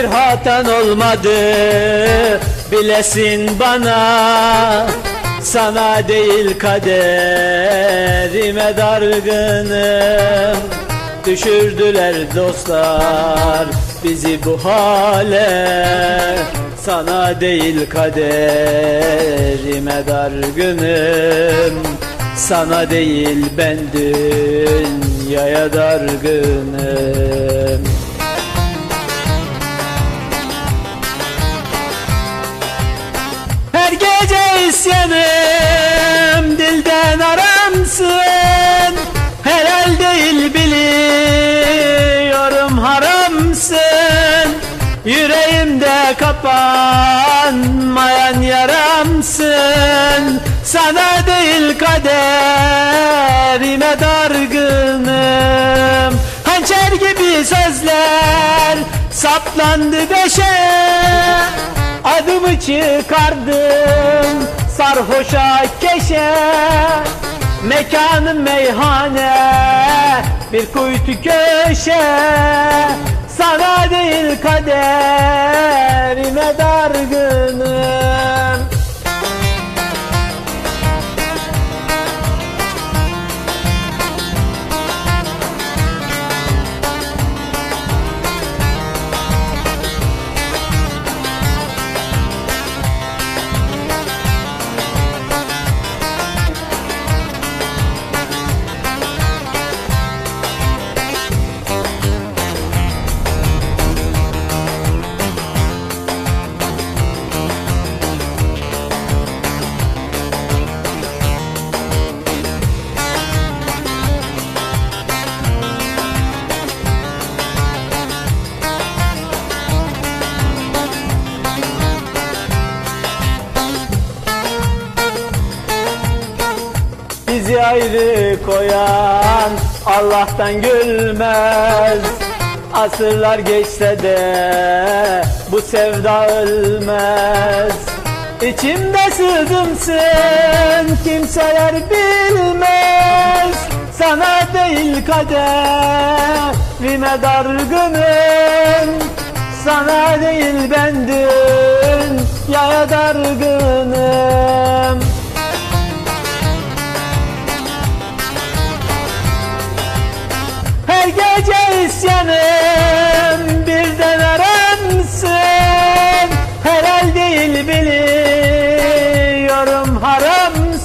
bir hatan olmadı. Bilesin bana Sana değil kaderime dargınım. Düşürdüler dostlar bizi bu hale Sana değil kaderime dargınım. Sana değil ben dünyaya dargınım aramsın Helal değil biliyorum haramsın. Yüreğimde kapanmayan yaramsın. Sana değil kaderime dargınım. Hançer gibi sözler saplandı beşe. Adımı çıkardım sarhoşa keşe Mekanım meyhane bir kuytu köşe Bizi ayrı koyan Allah'tan gülmez. Asırlar geçse de bu sevda ölmez. İçimde sızımsın kimseler bilmez. Sana değil kaderime dargınım Sana değil ben dünyaya dargınım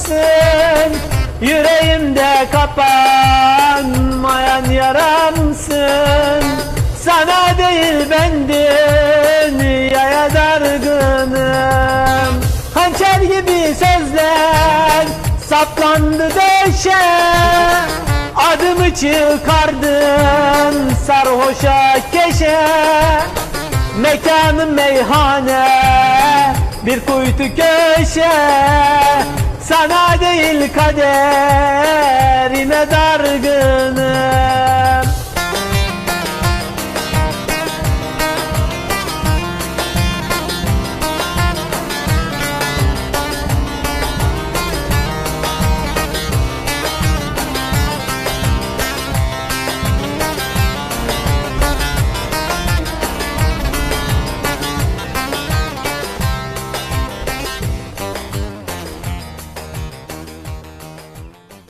haramsın Yüreğimde kapanmayan yaramsın Sana değil ben dünyaya dargınım. Hançer gibi sözler saplandı deşe Adımı çıkardın sarhoşa keşe. Mekanım meyhane bir kuytu köşe Sana değil kaderime dargınım